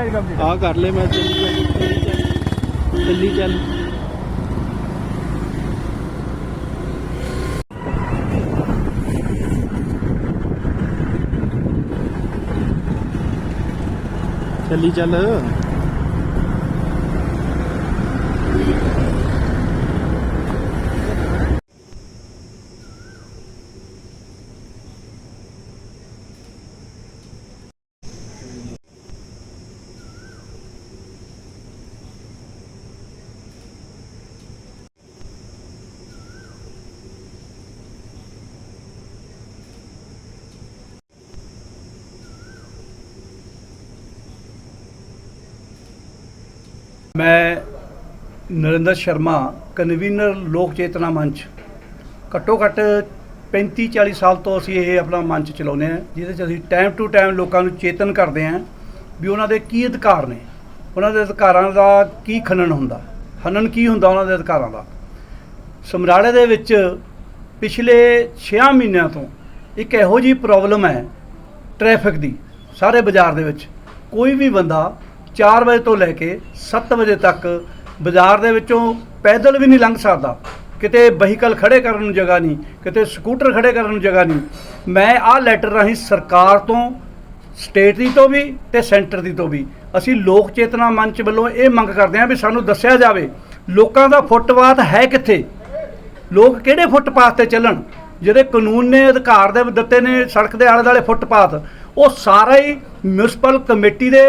ਅੱਜ ਕੰਮ ਆ ਕਰ ਲੈ ਮੈਂ ਚੱਲੀ ਚੱਲ। ਚੱਲੀ ਚੱਲ। ਮੈਂ ਨਰਿੰਦਰ ਸ਼ਰਮਾ ਕਨਵੀਨਰ ਲੋਕ ਚੇਤਨਾ ਮੰਚ। ਘੱਟੋ ਘੱਟ 35 40 ਸਾਲ ਤੋਂ ਅਸੀਂ ਇਹ ਆਪਣਾ ਮੰਚ ਚਲਾਉਂਦੇ ਹਾਂ, ਜਿਹਦੇ 'ਚ ਅਸੀਂ ਟਾਈਮ ਟੂ ਟਾਈਮ ਲੋਕਾਂ ਨੂੰ ਚੇਤਨ ਕਰਦੇ ਹਾਂ ਵੀ ਉਹਨਾਂ ਦੇ ਕੀ ਅਧਿਕਾਰ ਨੇ। ਉਹਨਾਂ ਦੇ ਅਧਿਕਾਰਾਂ ਦਾ ਕੀ ਖਨਨ ਹੁੰਦਾ? ਹਨਨ ਕੀ ਹੁੰਦਾ ਉਹਨਾਂ ਦੇ ਅਧਿਕਾਰਾਂ ਦਾ? ਸਮਰਾਲੇ ਦੇ ਵਿੱਚ ਪਿਛਲੇ 6 ਮਹੀਨਿਆਂ ਤੋਂ ਇੱਕ ਇਹੋ ਜਿਹੀ ਪ੍ਰੋਬਲਮ ਹੈ ਟ੍ਰੈਫਿਕ ਦੀ, ਸਾਰੇ ਬਾਜ਼ਾਰ ਦੇ ਵਿੱਚ। ਕੋਈ ਵੀ ਬੰਦਾ 4 ਵਜੇ ਤੋਂ ਲੈ ਕੇ 7 ਵਜੇ ਤੱਕ ਬਾਜ਼ਾਰ ਦੇ ਵਿੱਚੋਂ ਪੈਦਲ ਵੀ ਨਹੀਂ ਲੰਘ ਸਕਦਾ। ਕਿਤੇ ਵਹੀਕਲ ਖੜੇ ਕਰਨ ਨੂੰ ਜਗ੍ਹਾ ਨਹੀਂ, ਕਿਤੇ ਸਕੂਟਰ ਖੜੇ ਕਰਨ ਨੂੰ ਜਗ੍ਹਾ ਨਹੀਂ। ਮੈਂ ਆਹ ਲੈਟਰ ਰਾਹੀਂ ਸਰਕਾਰ ਤੋਂ, ਸਟੇਟ ਦੀ ਤੋਂ ਵੀ ਤੇ ਸੈਂਟਰ ਦੀ ਤੋਂ ਵੀ। ਅਸੀਂ ਲੋਕ ਚੇਤਨਾ ਮੰਚ ਵੱਲੋਂ ਇਹ ਮੰਗ ਕਰਦੇ ਹਾਂ ਵੀ ਸਾਨੂੰ ਦੱਸਿਆ ਜਾਵੇ, ਲੋਕਾਂ ਦਾ ਫੁੱਟਪਾਥ ਹੈ ਕਿੱਥੇ? ਲੋਕ ਕਿਹੜੇ ਫੁੱਟਪਾਥ ਤੇ ਚੱਲਣ? ਜਿਹੜੇ ਕਾਨੂੰਨ ਨੇ, ਅਧਿਕਾਰ ਦੇ ਦਿੱਤੇ ਨੇ ਸੜਕ ਦੇ ਆਲੇ ਦੁਆਲੇ ਫੁੱਟਪਾਥ ਉਹ ਸਾਰਾ ਹੀ ਮਿਊਨਿਸਪਲ ਕਮੇਟੀ ਦੇ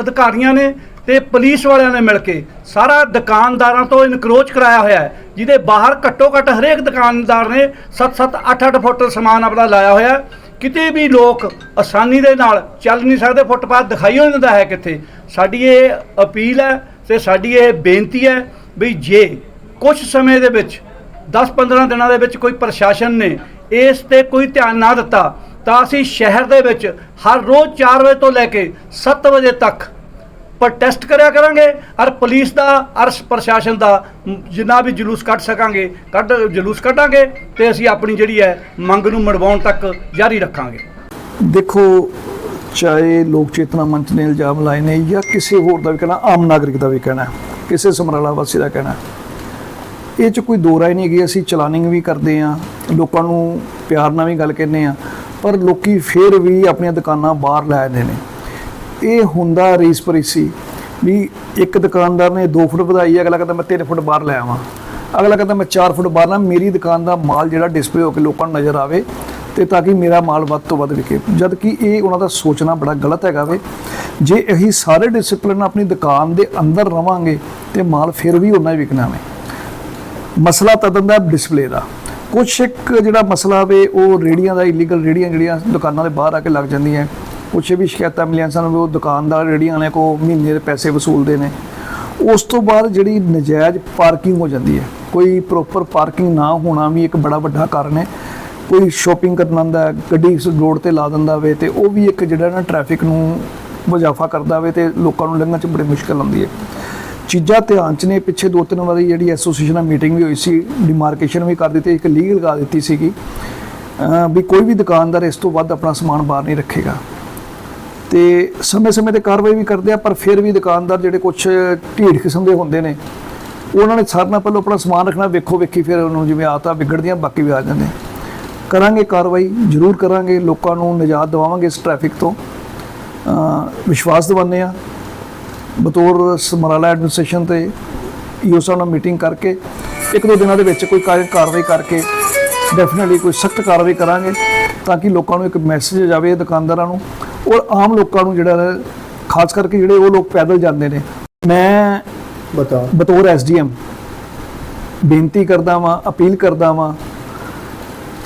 ਅਧਿਕਾਰੀਆਂ ਨੇ ਤੇ ਪੁਲਿਸ ਵਾਲਿਆਂ ਨੇ ਮਿਲ ਕੇ ਸਾਰਾ ਦੁਕਾਨਦਾਰਾਂ ਤੋਂ ਇਨਕਰੋਚ ਕਰਾਇਆ ਹੋਇਆ ਹੈ, ਜਿਹਦੇ ਬਾਹਰ ਘੱਟੋ ਘੱਟ ਹਰੇਕ ਦੁਕਾਨਦਾਰ ਨੇ 7-7 8-8 ਫੁੱਟ ਸਮਾਨ ਆਪਣਾ ਲਾਇਆ ਹੋਇਆ ਹੈ। ਕਿਤੇ ਵੀ ਲੋਕ ਆਸਾਨੀ ਦੇ ਨਾਲ ਚੱਲ ਨਹੀਂ ਸਕਦੇ, ਫੁੱਟਪਾਥ ਦਿਖਾਈ ਨਹੀਂ ਦਿੰਦਾ ਹੈ ਕਿੱਥੇ ਸਾਡੀ ਇਹ ਅਪੀਲ ਹੈ ਤੇ ਸਾਡੀ ਇਹ ਬੇਨਤੀ ਹੈ ਵੀ ਜੇ ਕੁਝ ਸਮੇਂ ਦੇ ਵਿੱਚ 10-15 ਦਿਨਾਂ ਦੇ ਵਿੱਚ ਕੋਈ ਪ੍ਰਸ਼ਾਸਨ ਨੇ ਇਸ ਤੇ ਕੋਈ ਧਿਆਨ ਨਾ ਦਿੱਤਾ ਤਾਂ ਅਸੀਂ ਸ਼ਹਿਰ ਦੇ ਵਿੱਚ ਹਰ ਰੋਜ਼ 4 ਵਜੇ ਤੋਂ ਲੈ ਕੇ 7 ਵਜੇ ਤੱਕ ਪ੍ਰੋਟੈਸਟ ਕਰਿਆ ਕਰਾਂਗੇ ਔਰ ਪੁਲਿਸ ਦਾ, ਔਰ ਪ੍ਰਸ਼ਾਸਨ ਦਾ ਜਿੰਨਾ ਵੀ ਜਲੂਸ ਕੱਢ ਸਕਾਂਗੇ, ਕੱਢ, ਜਲੂਸ ਕੱਢਾਂਗੇ ਤੇ ਅਸੀਂ ਆਪਣੀ ਜਿਹੜੀ ਹੈ ਮੰਗ ਨੂੰ ਮੜਵਾਉਣ ਤੱਕ ਜਾਰੀ ਰੱਖਾਂਗੇ। ਦੇਖੋ, ਚਾਹੇ ਲੋਕ ਚੇਤਨਾ ਮੰਚ ਨੇ ਇਲਜ਼ਾਮ ਲਾਏ ਨੇ ਜਾਂ ਕਿਸੇ ਹੋਰ ਦਾ ਵੀ ਕਹਿਣਾ, ਆਮ ਨਾਗਰਿਕ ਦਾ ਵੀ ਕਹਿਣਾ, ਕਿਸੇ ਸਮਰਾਲਾ ਵਾਸੀ ਦਾ ਕਹਿਣਾ, ਇਹ ਚ ਕੋਈ ਦੋ ਰਾਏ ਨਹੀਂ ਹੈਗੀ, ਅਸੀਂ ਚਲਾਨਿੰਗ ਵੀ ਕਰਦੇ ਆ ਲੋਕਾਂ ਨੂੰ ਪਿਆਰ ਨਾਲ ਵੀ ਗੱਲ ਕਹਿੰਦੇ ਆ ਪਰ ਲੋਕੀ ਫੇਰ ਵੀ ਆਪਣੀਆਂ ਦੁਕਾਨਾਂ ਬਾਹਰ ਲੈ ਆਉਂਦੇ ਨੇ। ਇਹ ਹੁੰਦਾ ਰੀਸ ਪਰੀਸੀ ਵੀ ਇੱਕ ਦੁਕਾਨਦਾਰ ਨੇ 2 ਫੁੱਟ ਵਧਾਈ, ਅਗਲਾ ਕਹਿੰਦਾ ਮੈਂ 3 ਫੁੱਟ ਬਾਹਰ ਲੈ ਆਵਾਂ। ਅਗਲਾ ਕਹਿੰਦਾ ਮੈਂ 4 ਫੁੱਟ ਬਾਹਰ ਨਾ ਮੇਰੀ ਦੁਕਾਨ ਦਾ ਮਾਲ ਜਿਹੜਾ ਡਿਸਪਲੇ ਹੋ ਕੇ ਲੋਕਾਂ ਨੂੰ ਨਜ਼ਰ ਆਵੇ ਤੇ ਤਾਂ ਕਿ ਮੇਰਾ ਮਾਲ ਵੱਧ ਤੋਂ ਵੱਧ ਵਿਕੇ। ਜਦ ਕਿ ਇਹ ਉਹਨਾਂ ਦਾ ਸੋਚਣਾ ਬੜਾ ਗਲਤ ਹੈਗਾ ਵੇ। ਜੇ ਅਸੀਂ ਸਾਰੇ ਡਿਸਪਲਿਨ ਆਪਣੀ ਦੁਕਾਨ ਦੇ ਅੰਦਰ ਰਵਾਂਗੇ ਤੇ ਮਾਲ ਫਿਰ ਵੀ ਉਹਨਾਂ ਹੀ ਵਿਕਣਾ ਵੇ। ਮਸਲਾ ਤਦਨ ਦਾ ਡਿਸਪਲੇ ਦਾ। ਕੁਛ ਇੱਕ ਜਿਹੜਾ ਮਸਲਾ ਵੇ, ਉਹ ਰੇੜੀਆਂ ਦਾ ਇਲੀਗਲ ਰੇੜੀਆਂ ਜਿਹੜੀਆਂ ਦੁਕਾਨਾਂ ਦੇ ਬਾਹਰ ਆ ਕੇ ਲੱਗ ਜਾਂਦੀਆਂ ਕੁਛ ਵੀ ਸ਼ਿਕਾਇਤਾਂ ਮਿਲੀਆਂ ਸਾਨੂੰ ਵੀ ਉਹ ਦੁਕਾਨਦਾਰ ਰੇੜੀਆਂ ਨੇ ਕੋ ਮਹੀਨੇ ਦੇ ਪੈਸੇ ਵਸੂਲਦੇ ਨੇ। ਉਸ ਤੋਂ ਬਾਅਦ ਜਿਹੜੀ ਨਜਾਇਜ਼ ਪਾਰਕਿੰਗ ਹੋ ਜਾਂਦੀ ਹੈ, ਕੋਈ ਪ੍ਰੋਪਰ ਪਾਰਕਿੰਗ ਨਾ ਹੋਣਾ ਵੀ ਇੱਕ ਬੜਾ ਵੱਡਾ ਕਾਰਨ ਹੈ। ਕੋਈ ਸ਼ਾਪਿੰਗ ਕਰਨ ਆਉਂਦਾ ਗੱਡੀ ਇਸ ਰੋਡ ਤੇ ਲਾ ਦਿੰਦਾ ਵੇ ਤੇ ਉਹ ਵੀ ਇੱਕ ਜਿਹੜਾ ਨਾ ਟ੍ਰੈਫਿਕ ਨੂੰ ਵਜਾਫਾ ਕਰਦਾ ਵੇ ਤੇ ਲੋਕਾਂ ਨੂੰ ਲੰਘਣ 'ਚ ਬੜੀ ਮੁਸ਼ਕਲ ਆਉਂਦੀ ਹੈ। ਚੀਜ਼ਾਂ ਧਿਆਨ ਚ ਨੇ, ਪਿੱਛੇ ਦੋ ਤਿੰਨ ਵਾਰੀ ਜਿਹੜੀ ਐਸੋਸੀਏਸ਼ਨ ਨਾਲ ਮੀਟਿੰਗ ਵੀ ਹੋਈ ਸੀ ਡਿਮਾਰਕੇਸ਼ਨ ਵੀ ਕਰ ਦਿੱਤੀ, ਇੱਕ ਲੀਗਲ ਲਗਾ ਦਿੱਤੀ ਸੀਗੀ। ਵੀ ਕੋਈ ਵੀ ਦੁਕਾਨਦਾਰ ਇਸ ਤੋਂ ਵੱਧ ਆਪਣਾ ਸਮਾਨ ਬਾਹਰ ਨਹੀਂ ਰੱਖੇਗਾ। ਤੇ ਸਮੇਂ-ਸਮੇਂ ਤੇ ਕਾਰਵਾਈ ਵੀ ਕਰਦੇ ਆ, ਪਰ ਫਿਰ ਵੀ ਦੁਕਾਨਦਾਰ ਜਿਹੜੇ ਕੁਝ ਢੀਠ ਕਿਸਮ ਦੇ ਹੁੰਦੇ ਨੇ, ਉਹਨਾਂ ਨੇ ਸਾਰਿਆਂ ਨਾਲ ਪਹਿਲਾਂ ਆਪਣਾ ਸਮਾਨ ਰੱਖਣਾ ਵੇਖੋ ਵੇਖੀ ਫਿਰ ਉਹਨੂੰ ਜਿਵੇਂ ਆਤਾ ਵਿਗੜਦੀਆਂ, ਬਾਕੀ ਵੀ ਆ ਜਾਂਦੇ। ਕਰਾਂਗੇ ਕਾਰਵਾਈ, ਜ਼ਰੂਰ ਕਰਾਂਗੇ, ਲੋਕਾਂ ਨੂੰ ਨਿਜਾਤ ਦਿਵਾਵਾਂਗੇ ਇਸ ਟ੍ਰੈਫਿਕ ਤੋਂ। ਵਿਸ਼ਵਾਸ ਦਿਵਾਉਂਦੇ ਆ ਬਤੌਰ ਸਮਰਾਲਾ ਐਡਮਿਨਿਸਟ੍ਰੇਸ਼ਨ ਤੇ ਈਓ ਸਾਹਿਬ ਨਾਲ ਮੀਟਿੰਗ ਕਰਕੇ ਇੱਕ ਦੋ ਦਿਨਾਂ ਦੇ ਵਿੱਚ ਕੋਈ ਕਾਰ- ਕਾਰਵਾਈ ਕਰਕੇ ਡੈਫੀਨਿਟਲੀ ਕੋਈ ਸਖਤ ਕਾਰਵਾਈ ਕਰਾਂਗੇ ਤਾਂ ਕਿ ਲੋਕਾਂ ਨੂੰ ਇੱਕ ਮੈਸੇਜ ਜਾਵੇ ਦੁਕਾਨਦਾਰਾਂ ਨੂੰ ਔਰ ਆਮ ਲੋਕਾਂ ਨੂੰ ਜਿਹੜਾ ਖਾਸ ਕਰਕੇ ਜਿਹੜੇ ਉਹ ਲੋਕ ਪੈਦਲ ਜਾਂਦੇ ਨੇ। ਮੈਂ ਬਤਾ ਬਤੌਰ ਐਸਡੀਐਮ ਬੇਨਤੀ ਕਰਦਾ ਵਾਂ ਅਪੀਲ ਕਰਦਾ ਵਾਂ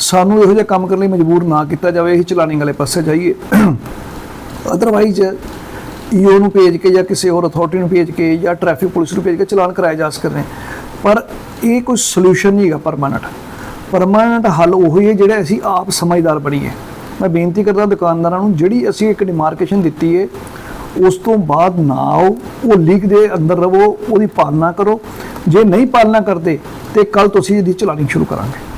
ਸਾਨੂੰ ਇਹੋ ਜਿਹਾ ਕੰਮ ਕਰਨ ਲਈ ਮਜਬੂਰ ਨਾ ਕੀਤਾ ਜਾਵੇ ਅਸੀਂ ਚਲਾਨਿੰਗ ਵਾਲੇ ਪਾਸੇ ਜਾਈਏ। ਅਦਰਵਾਈਜ਼ ਈਓ ਨੂੰ ਭੇਜ ਕੇ ਜਾਂ ਕਿਸੇ ਹੋਰ ਅਥਾਰਟੀ ਨੂੰ ਭੇਜ ਕੇ ਜਾਂ ਟ੍ਰੈਫਿਕ ਪੁਲਿਸ ਨੂੰ ਭੇਜ ਕੇ ਚਲਾਨ ਕਰਾਏ ਜਾ ਸਕਦੇ ਨੇ ਪਰ ਇਹ ਕੋਈ ਸੋਲੂਸ਼ਨ ਨਹੀਂ ਹੈਗਾ ਪਰਮਾਨੈਂਟ ਪਰਮਾਨੈਂਟ ਹੱਲ ਉਹੀ ਹੈ ਜਿਹੜਾ ਅਸੀਂ ਆਪ ਸਮਝਦਾਰ ਬਣੀਏ। ਮੈਂ ਬੇਨਤੀ ਕਰਦਾ ਦੁਕਾਨਦਾਰਾਂ ਨੂੰ, ਜਿਹੜੀ ਅਸੀਂ ਇੱਕ ਡਿਮਾਰਕੇਸ਼ਨ ਦਿੱਤੀ ਹੈ, ਉਸ ਤੋਂ ਬਾਅਦ ਨਾ ਆਓ, ਉਹ ਲੀਕ ਦੇ ਅੰਦਰ ਰਵੋ ਉਹਦੀ ਪਾਲਣਾ ਕਰੋ। ਜੇ ਨਹੀਂ ਪਾਲਣਾ ਕਰਦੇ, ਤੇ ਕੱਲ ਤੁਸੀਂ ਇਹਦੀ ਚਲਾਣੀ ਸ਼ੁਰੂ ਕਰਾਂਗੇ।